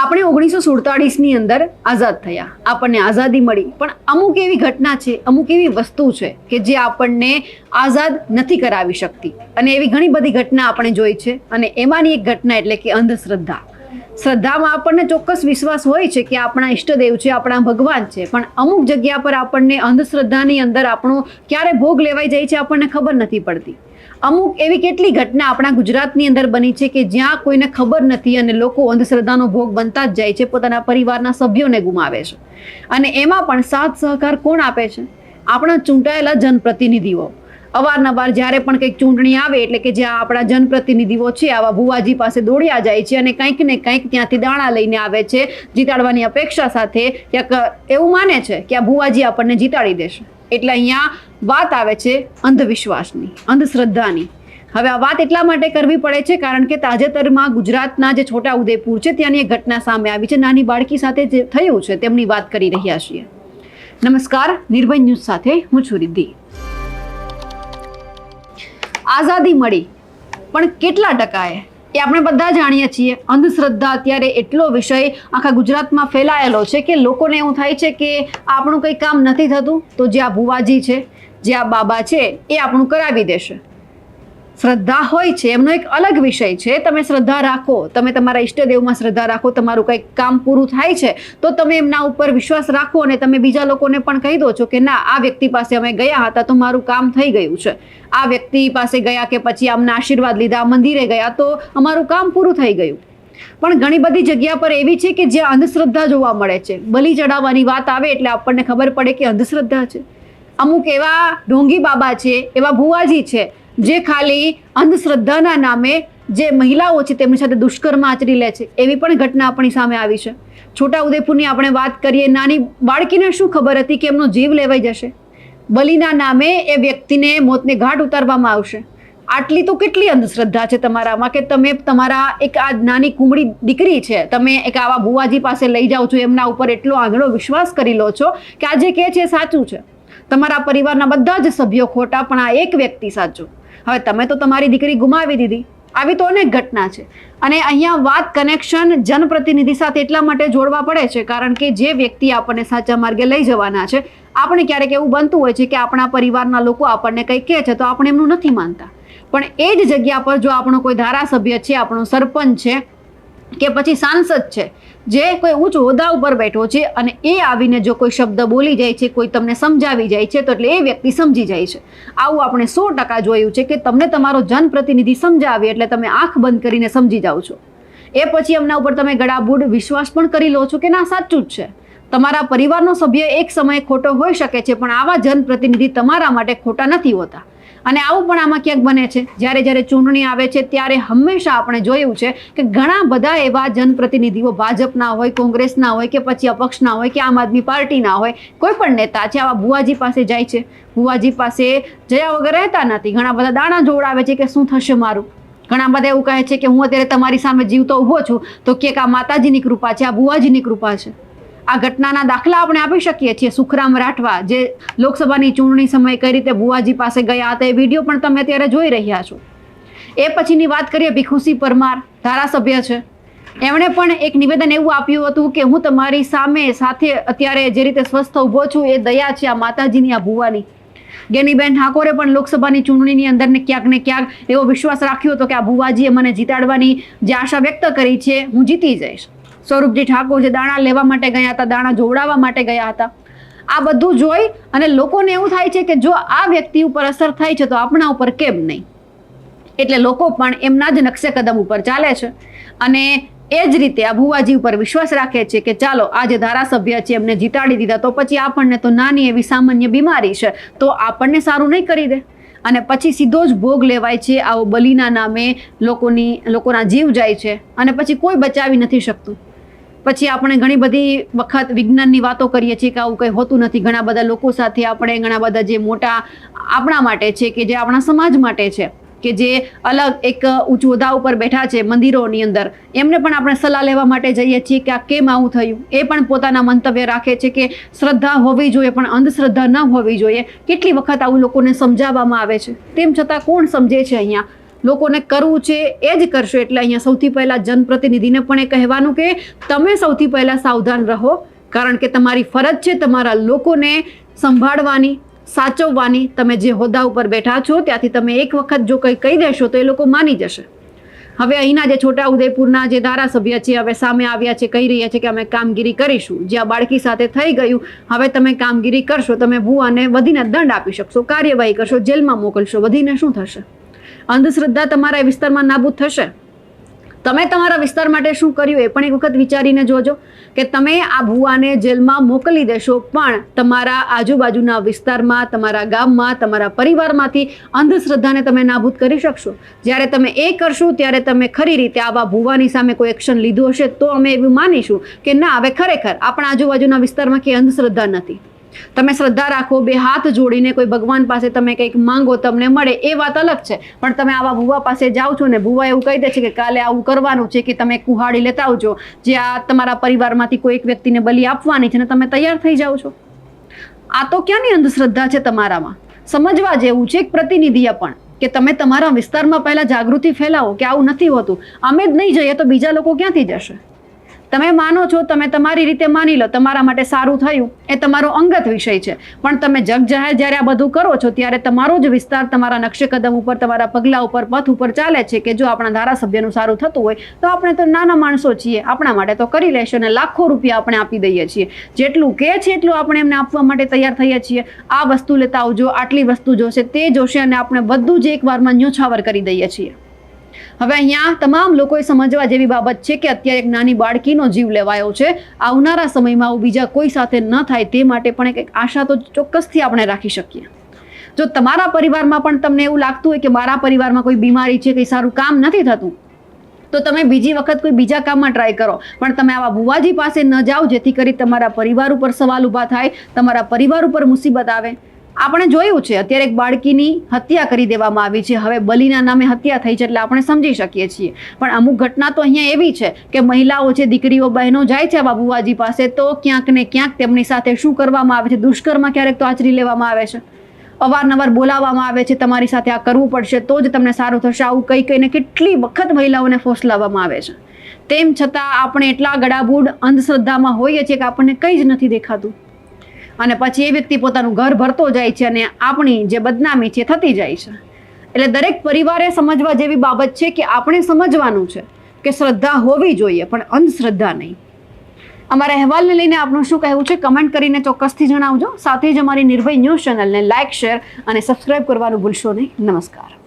આપણે ઓગણીસો સુડતાળીસની અંદર આઝાદ થયા. આપણને આઝાદી મળી. પણ અમુક એવી ઘટના છે, અમુક એવી વસ્તુ છે કે જે આપણને આઝાદ નથી કરાવી શકતી. અને એવી ઘણી બધી ઘટના આપણે જોઈ છે. અને એમાંની એક ઘટના એટલે કે અંધશ્રદ્ધા. શ્રદ્ધામાં આપણને ચોક્કસ વિશ્વાસ હોય છે કે આપણા ઈષ્ટદેવ છે, આપણા ભગવાન છે. પણ અમુક જગ્યા પર આપણને અંધશ્રદ્ધાની અંદર આપણો ક્યારે ભોગ લેવાઈ જાય છે આપણને ખબર નથી પડતી. અમુક એવી કેટલી ઘટના આપણા ગુજરાતની અંદર બની છે કે જ્યાં કોઈને ખબર નથી અને લોકો અંધશ્રદ્ધાનો ભોગ બનતા જ જાય છે, પોતાના પરિવારના સભ્યોને ગુમાવે છે. અને એમાં પણ સાથ સહકાર કોણ આપે છે? આપણા ચૂંટાયેલા જનપ્રતિનિધિઓ. અવારનવાર જ્યારે પણ કંઈક ચૂંટણી આવે એટલે કે જ્યાં આપણા જનપ્રતિનિધિઓ છે, આવા ભુવાજી પાસે દોડ્યા જાય છે અને કંઈક ને કંઈક ત્યાંથી દાણા લઈને આવે છે, જીતાડવાની અપેક્ષા સાથે ક્યાંક એવું માને છે કે આ ભુવાજી આપણને જીતાડી દેશે. એટલે અહીંયા વાત આવે છે અંધવિશ્વાસની, અંધશ્રદ્ધાની. હવે આ વાત એટલા માટે કરવી પડે છે કારણ કે તાજેતરમાં ગુજરાતના જે છોટા ઉદેપુર છે ત્યાંની એક ઘટના સામે આવી છે. નાની બાળકી સાથે જે થયું છે તેમની વાત કરી રહ્યા છીએ. નમસ્કાર, નિર્ભય ન્યૂઝ સાથે હું છું રિદ્ધિ. આઝાદી મળી, પણ કેટલા ટકાએ? એ આપણે બધા જાણીએ છીએ. અંધશ્રદ્ધા અત્યારે એટલો વિષય આખા ગુજરાતમાં ફેલાયેલો છે કે લોકોને એવું થાય છે કે આપણું કંઈ કામ નથી થતું, તો જે આ ભુવાજી છે, જે આ બાબા છે, એ આપણું કરાવી દેશે. શ્રદ્ધા હોય છે, એમનો એક અલગ વિષય છે. તમે શ્રદ્ધા રાખો, તમે તમારા ઈષ્ટદેવમાં શ્રદ્ધા રાખો, તમારું કંઈક કામ પૂરું થાય છે, તો તમે એમના ઉપર વિશ્વાસ રાખો અને તમે બીજા લોકોને પણ કહી દો છો કે ના, આ વ્યક્તિ પાસે અમે ગયા હતા તો મારું કામ થઈ ગયું છે. આ વ્યક્તિ પાસે ગયા કે પછી આમના આશીર્વાદ લીધા, મંદિરે ગયા તો અમારું કામ પૂરું થઈ ગયું. પણ ઘણી બધી જગ્યા પર એવી છે કે જ્યાં અંધશ્રદ્ધા જોવા મળે છે. બલિ ચડાવવાની વાત આવે એટલે આપણને ખબર પડે કે અંધશ્રદ્ધા છે. અમુક એવા ઢોંગી બાબા છે, એવા ભુવાજી છે જે ખાલી અંધશ્રદ્ધાના નામે જે મહિલાઓ છે તેમની સાથે દુષ્કર્મ આચરી લે છે, એવી પણ ઘટના આપણી સામે આવી છે. છોટા ઉદેપુરની આપણે વાત કરીએ, નાની બાળકીને શું ખબર હતી કે એમનો જીવ લેવાઈ જશે? બલિના નામે એ વ્યક્તિને મોતને ઘાટ ઉતારવામાં આવશે. આટલી તો કેટલી અંધશ્રદ્ધા છે તમારામાં કે તમે તમારા એક આ નાની કુમળી દીકરી છે, તમે એક આવા ભુવાજી પાસે લઈ જાઓ છો, એમના ઉપર એટલો આંધળો વિશ્વાસ કરી લો છો કે આ જે કહે છે સાચું છે. તમારા પરિવારના બધા જ સભ્યો ખોટા, પણ આ એક વ્યક્તિ સાચું. હવે તમે તો તમારી દીકરી ગુમાવી દીધી. આવી તો અનેક ઘટના છે. અને અહીંયા વાત કનેક્શન જનપ્રતિનિધિ સાથે એટલા માટે જોડવા પડે છે કારણ કે જે વ્યક્તિ આપણને સાચા માર્ગે લઈ જવાના છે, આપણે ક્યારેક એવું બનતું હોય છે કે આપણા પરિવારના લોકો આપણને કંઈ કહે છે તો આપણે એમનું નથી માનતા. પણ એ જ જગ્યા પર જો આપણો કોઈ ધારાસભ્ય છે, આપણો સરપંચ છે કે પછી સાંસદ છે, જે કોઈ ઉચ્ચ હોદ્દા ઉપર બેઠો છે અને એ આવીને જો કોઈ શબ્દ બોલી જાય છે, કોઈ તમને સમજાવી જાય છે, તો એટલે એ વ્યક્તિ સમજી જાય છે. આવું આપણે સો ટકા જોયું છે કે તમને તમારો જનપ્રતિનિધિ સમજાવે એટલે તમે આંખ બંધ કરીને સમજી જાઓ છો. એ પછી એમના ઉપર તમે ગળાબૂડ વિશ્વાસ પણ કરી લો છો કે ના, સાચું જ છે. તમારા પરિવારનો સભ્ય એક સમયે ખોટો હોઈ શકે છે, પણ આવા જનપ્રતિનિધિ તમારા માટે ખોટા નથી હોતા. અને આવું પણ આમાં ક્યાંક બને છે. જ્યારે જ્યારે ચૂંટણી આવે છે, ત્યારે હંમેશા આપણે જોયું છે કે ઘણા બધા એવા જનપ્રતિનિધિઓ ભાજપના હોય કોંગ્રેસના હોય કે પછી અપક્ષના હોય કે આમ આદમી પાર્ટીના હોય, કોઈ પણ નેતા છે, આવા ભુવાજી પાસે જાય છે. ભુવાજી પાસે જયા વગર રહેતા નથી. ઘણા બધા દાણા જોડાવે છે કે શું થશે મારું? ઘણા બધા એવું કહે છે કે હું અત્યારે તમારી સામે જીવતો ઊભો છું, તો કે આ માતાજીની કૃપા છે, આ ભુવાજીની કૃપા છે. આ ઘટનાના દાખલા આપણે આપી શકીએ છીએ સુખરામ રાઠવા, જે લોકસભાની ચૂંટણી સમયે કઈ રીતે ભુવાજી પાસે ગયા હતા એ વીડિયો પણ તમે અત્યારે જોઈ રહ્યા છો. એ પછીની વાત કરીએ ભીખુસી પરમાર, ધારાસભ્ય છે. એમણે પણ એક નિવેદન એવું આપ્યું હતું કે હું તમારી સામે સાથે અત્યારે જે રીતે સ્વસ્થ ઊભો છું એ દયા છે આ માતાજીની, આ ભુવાની. ગેનીબેન ઠાકોરે પણ લોકસભાની ચૂંટણીની અંદર ને ક્યાંક ને ક્યાંક એવો વિશ્વાસ રાખ્યો હતો કે આ ભુવાજીએ મને જીતાડવાની જે આશા વ્યક્ત કરી છે, હું જીતી જઈશ. સ્વરૂપજી ઠાકોર જે દાણા લેવા માટે ગયા હતા, દાણા જોવડાવવા માટે ગયા હતા. આ બધું જોઈ અને લોકોને એવું થાય છે કે જો આ વ્યક્તિ ઉપર અસર થાય છે તો આપણા ઉપર કેમ નહીં? એટલે લોકો પણ એમના જ નકશે કદમ ઉપર ચાલે છે. અને એ જ રીતે આ ભુવાજી ઉપર વિશ્વાસ રાખે છે કે ચાલો, આ જે ધારાસભ્ય છે એમને જીતાડી દીધા, તો પછી આપણને તો નાની એવી સામાન્ય બીમારી છે, તો આપણને સારું નહીં કરી દે. અને પછી સીધો જ ભોગ લેવાય છે આવો બલિના નામે લોકોની, લોકોના જીવ જાય છે. અને પછી કોઈ બચાવી નથી શકતું. પછી આપણે ઘણી બધી વખત વિજ્ઞાનની વાતો કરીએ છીએ કે આવું કંઈ હોતું નથી. ઘણા બધા લોકો સાથે આપણે, ઘણા બધા જે મોટા આપણા માટે છે કે જે આપણા સમાજ માટે છે કે જે અલગ એક ઉચ્ચ હોદ્દા ઉપર બેઠા છે મંદિરોની અંદર. એમને પણ આપણે સલાહ લેવા માટે જઈએ છીએ કે આ કેમ આવું થયું? એ પણ પોતાના મંતવ્ય રાખે છે કે શ્રદ્ધા હોવી જોઈએ પણ અંધશ્રદ્ધા ન હોવી જોઈએ. કેટલી વખત આવું લોકોને સમજાવવામાં આવે છે? તેમ છતાં કોણ સમજે છે અહીંયા? લોકોને કરવું છે એ જ કરશો. એટલે અહીંયા સૌથી પહેલાં જનપ્રતિનિધિને પણ એ કહેવાનું કે તમે સૌથી પહેલાં સાવધાન રહો, કારણ કે તમારી ફરજ છે તમારા લોકોને સંભાળવાની, સાચવવાની. તમે જે હોદ્દા ઉપર બેઠા છો, ત્યાંથી તમે એક વખત જો કંઈ કહી દેશો, તો એ લોકો માની જશે. હવે અહીંના જે છોટા ઉદયપુરના જે ધારાસભ્ય છે, હવે સામે આવ્યા છે, કહી રહ્યા છે કે અમે કામગીરી કરીશું. જ્યાં બાળકી સાથે થઈ ગયું, હવે તમે કામગીરી કરશો, તમે ભૂવાને વધીને દંડ આપી શકશો, કાર્યવાહી કરશો, જેલમાં મોકલશો, વધીને શું થશે? અંધશ્રદ્ધા તમારા વિસ્તારમાં નાબૂદ થશે. તમે તમારા વિસ્તાર માટે શું કર્યું એ પણ એક વખત વિચારીને જોજો કે તમે આ ભુવાને જેલમાં મોકલી દેશો, પણ તમારા આજુબાજુના વિસ્તારમાં, તમારા ગામમાં, તમારા પરિવારમાંથી અંધશ્રદ્ધાને તમે નાબૂદ કરી શકશો. જ્યારે તમે એ કરશો, ત્યારે તમે ખરી રીતે આવા ભુવાની સામે કોઈ એક્શન લીધું હશે તો અમે એવું માનીશું કે ના, હવે ખરેખર આપણા આજુબાજુના વિસ્તારમાં કે અંધશ્રદ્ધા નથી. તમે શ્રદ્ધા રાખો, બે હાથ જોડીને કોઈ ભગવાન પાસે તમે કંઈક માંગો, તમને મળે, એ વાત અલગ છે. પણ તમે આવા ભુવા પાસે જાઓ છો ને, ભુવા એવું કહી દે છે કે કાલે આવું કરવાનું છે કે તમે કુહાડી લેતા આવજો. જે આ તમારા પરિવારમાંથી કોઈ એક વ્યક્તિને બલિ આપવાની છે ને, તમે તૈયાર થઈ જાઓ છો. આ તો ક્યાંની અંધશ્રદ્ધા છે તમારામાં? સમજવા જેવું છે એક પ્રતિનિધિએ પણ, કે તમે તમારા વિસ્તારમાં પહેલાં જાગૃતિ ફેલાવો કે આવું નથી હોતું. અમે જ નહીં જઈએ તો બીજા લોકો ક્યાંથી જશે? તમે માનો છો, તમે તમારી રીતે માની લો, તમારા માટે સારું થયું, એ તમારો અંગત વિષય છે. પણ તમે જગ જાહેર જ્યારે આ બધું કરો છો, ત્યારે તમારો જ વિસ્તાર તમારા નકશે કદમ ઉપર, તમારા પગલા ઉપર, પથ ઉપર ચાલે છે કે જો આપણા ધારાસભ્યનું સારું થતું હોય, તો આપણે તો નાના માણસો છીએ, આપણા માટે તો કરી લેશે અને લાખો રૂપિયા આપણે આપી દઈએ છીએ. જેટલું કે છે, એટલું આપણે એમને આપવા માટે તૈયાર થઈએ છીએ. આ વસ્તુ લેતા આવજો, આટલી વસ્તુ જોશે, તે જોશે અને આપણે બધું જ એકવારમાં ન્યોછાવર કરી દઈએ છીએ. હવે અહીંયા તમામ લોકોએ સમજવા જેવી બાબત છે કે અત્યારે એક નાની બાળકીનો જીવ લેવાયો છે. આવનારા સમયમાં આવું બીજા કોઈ સાથે ન થાય તે માટે પણ એક આશા તો ચોક્કસથી આપણે રાખી શકીએ. જો તમારા પરિવારમાં પણ તમને એવું લાગતું હોય કે મારા પરિવારમાં કોઈ બીમારી છે, કંઈ સારું કામ નથી થતું, તો તમે બીજી વખત કોઈ બીજા કામમાં ટ્રાય કરો. પણ તમે આવા ભુવાજી પાસે ન જાઓ, જેથી કરી તમારા પરિવાર ઉપર સવાલ ઊભા થાય, તમારા પરિવાર ઉપર મુસીબત આવે. આપણે જોયું છે, અત્યારે એક બાળકીની હત્યા કરી દેવામાં આવી છે. હવે બલીના નામે હત્યા થઈ છે એટલે આપણે સમજી શકીએ છીએ. પણ અમુક ઘટના તો અહીંયા એવી છે કે મહિલાઓ છે, દીકરીઓ, બહેનો જાય છે બાબુવાજી બુવાજી પાસે તો ક્યાંક ને ક્યાંક તેમની સાથે શું કરવામાં આવે છે? દુષ્કર્મ ક્યારેક તો આચરી લેવામાં આવે છે. અવારનવાર બોલાવવામાં આવે છે, તમારી સાથે આ કરવું પડશે તો જ તમને સારું થશે. આવું કઈ કહીને કેટલી વખત મહિલાઓને ફોસલાવવામાં આવે છે. તેમ છતાં આપણે એટલા ગળાબૂડ અંધશ્રદ્ધામાં હોઈએ છીએ કે આપણને કંઈ જ નથી દેખાતું. અને પછી એ વ્યક્તિ પોતાનું ઘર ભરતો જાય છે અને આપણી જે બદનામી છે થતી જાય છે. એટલે દરેક પરિવારે સમજવા જેવી બાબત છે કે આપણે સમજવાનું છે કે શ્રદ્ધા હોવી જોઈએ, પણ અંધશ્રદ્ધા નહીં. અમારા અહેવાલને લઈને આપનું શું કહેવું છે? કમેન્ટ કરીને ચોક્કસથી જણાવજો. સાથે જ અમારી નિર્ભય ન્યૂઝ ચેનલને લાઇક શેર અને સબસ્ક્રાઇબ કરવાનું ભૂલશો નહીં. નમસ્કાર.